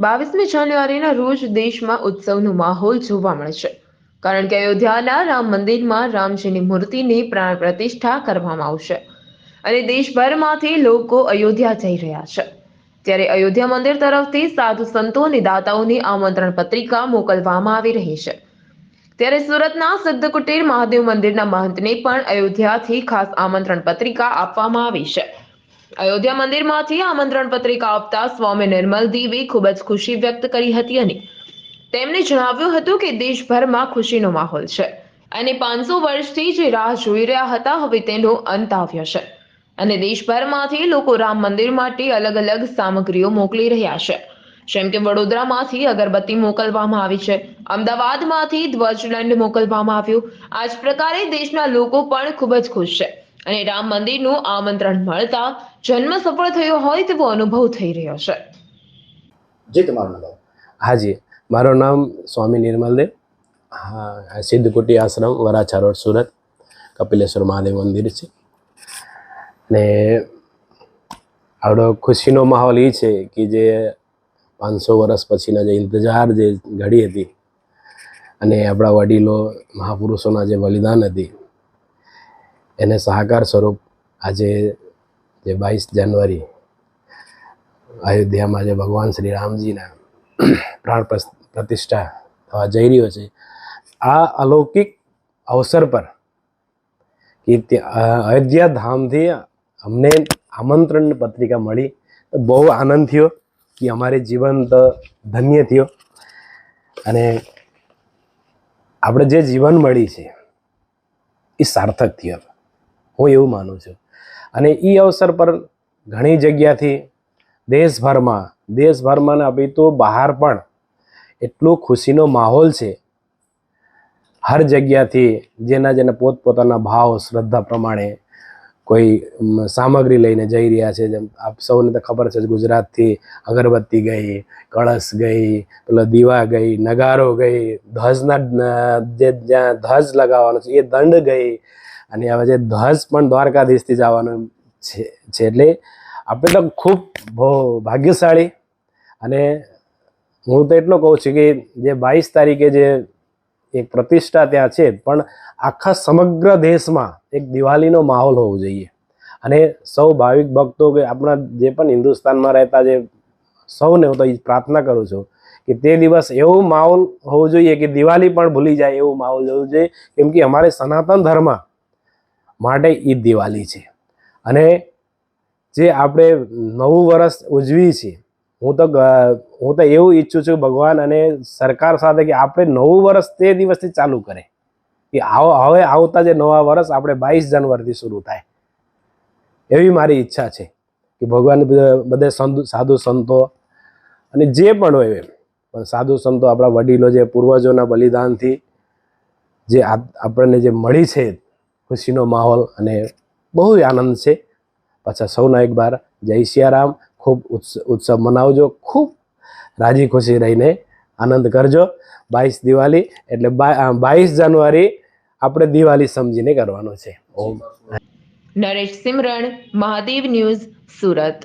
બાવીસમી જાન્યુઆરીના રોજ દેશમાં ઉત્સવનો માહોલ જોવા મળે છે. કારણ કે અયોધ્યાના રામ મંદિરમાં રામજીની મૂર્તિની પ્રાણ પ્રતિષ્ઠા કરવામાં આવશે. અને દેશભરમાંથી લોકો અયોધ્યા જઈ રહ્યા છે. ત્યારે અયોધ્યા મંદિર તરફથી સાધુ સંતો અને દાતાઓની આમંત્રણ પત્રિકા મોકલવામાં આવી રહી છે. ત્યારે સુરતના સિદ્ધ કુટીર મહાદેવ મંદિરના મહંતને પણ અયોધ્યાથી ખાસ આમંત્રણ પત્રિકા આપવામાં આવી છે. અયોધ્યા મંદિરમાંથી આમંત્રણ પત્રિકા આપતા સ્વામી નિર્મલ દેવે ખૂબ જ ખુશી વ્યક્ત કરી હતી અને તેમણે જણાવ્યું હતું કે દેશભરમાં ખુશીનો માહોલ છે અને પાંચસો વર્ષથી જે રાહ જોઈ રહ્યા હતા, હવે તેનો અંત આવ્યો છે. અને દેશભરમાંથી લોકો રામ મંદિર માટે અલગ અલગ સામગ્રીઓ મોકલી રહ્યા છે. જેમ કે વડોદરામાંથી અગરબત્તી મોકલવામાં આવી છે, અમદાવાદમાંથી ધ્વજદંડ મોકલવામાં આવ્યું. આ જ પ્રકારે દેશના લોકો પણ ખૂબ જ ખુશ છે. અને રામ મંદિરનું આમંત્રણ મળતા જન્મ સફળ થયો હોય તેવો અનુભવ થઈ રહ્યો છે. જી તમારું નામ? હાજી મારું નામ સ્વામી નિર્મલદેવ હા સિદ્ધકુટી આશ્રમ વરાછા રોડ સુરત કપિલેશ્વર મહાદેવ મંદિર છે. ને આપણો ખુશીનો માહોલ એ છે કે જે પાંચસો વર્ષ પછીના જે ઇંતજાર જે ઘડી હતી અને આપણા વડીલો મહાપુરુષોના જે બલિદાન હતી એને સહકાર સ્વરૂપ આજે જે બાવીસ જાન્યુઆરી અયોધ્યામાં જે ભગવાન શ્રી રામજીના પ્રાણ પ્રતિષ્ઠા થવા જઈ રહ્યો છે, આ અલૌકિક અવસર પર કે અયોધ્યા ધામથી અમને આમંત્રણ પત્રિકા મળી તો બહુ આનંદ થયો કે અમારે જીવન તો ધન્ય થયો. અને આપણે જે જીવન મળી છે એ સાર્થક થયો. હું એવું માનું છું. અને એ અવસર પર ઘણી જગ્યાથી દેશભરમાં દેશભરમાં અભી તો બહાર પણ એટલો ખુશીનો માહોલ છે. હર જગ્યાથી જેના જેના પોતપોતાના ભાવ, શ્રદ્ધા પ્રમાણે કોઈ સામગ્રી લઈને જઈ રહ્યા છે. જેમ આપ સૌને તો ખબર છે ગુજરાતથી અગરબત્તી ગઈ, કળશ ગઈ, પેલો દીવા ગઈ, નગારો ગઈ, ધ્વજના જે જ્યાં ધ્વજ લગાવવાનો છે, એ દંડ ગઈ. અને હવે જે ધ્વજ પણ દ્વારકાધીશથી જવાનું છે એટલે આપણે તો ખૂબ ભાગ્યશાળી અને હું તો એટલો કહું છું કે જે બાવીસ તારીખે જે એક પ્રતિષ્ઠા ત્યાં છે, પણ આખા સમગ્ર દેશમાં એક દિવાળીનો માહોલ હોવો જોઈએ. અને સૌ ભાવિક ભક્તો કે આપણા જે પણ હિન્દુસ્તાનમાં રહેતા જે સૌને હું તો એ પ્રાર્થના કરું છું કે તે દિવસ એવો માહોલ હોવો જોઈએ કે દિવાળી પણ ભૂલી જાય એવો માહોલ હોવું જોઈએ. કેમ કે અમારે સનાતન ધર્મ માટે ઈદ દિવાળી છે. અને જે આપણે નવું વર્ષ ઉજવીએ છીએ, હું તો હું તો એવું ઈચ્છું છું ભગવાન અને સરકાર સાથે કે આપણે નવું વર્ષ તે દિવસથી ચાલુ કરે. કે આવો, હવે આવતા જે નવા વર્ષ આપણે બાવીસ જાન્યુઆરીથી શરૂ થાય. એવી મારી ઈચ્છા છે કે ભગવાન બધે સંતો, સાધુ સંતો અને જે પણ હોય પણ સાધુ સંતો આપણા વડીલો જે પૂર્વજોના બલિદાનથી જે આપણને જે મળી છે ખુશીનો માહોલ અને બહુ આનંદ છે. પાછા સૌના એક બાર જય સિયારામ. ખૂબ ઉત્સ- ઉત્સવ મનાવજો. ખૂબ રાજી ખુશી રહીને આનંદ કરજો. બાવીસ દિવાળી એટલે બાવીસ જાન્યુઆરી આપણે દિવાળી સમજીને કરવાનું છે. ઓમ. નરેશ સિમરણ, મહાદેવ ન્યૂઝ, સુરત.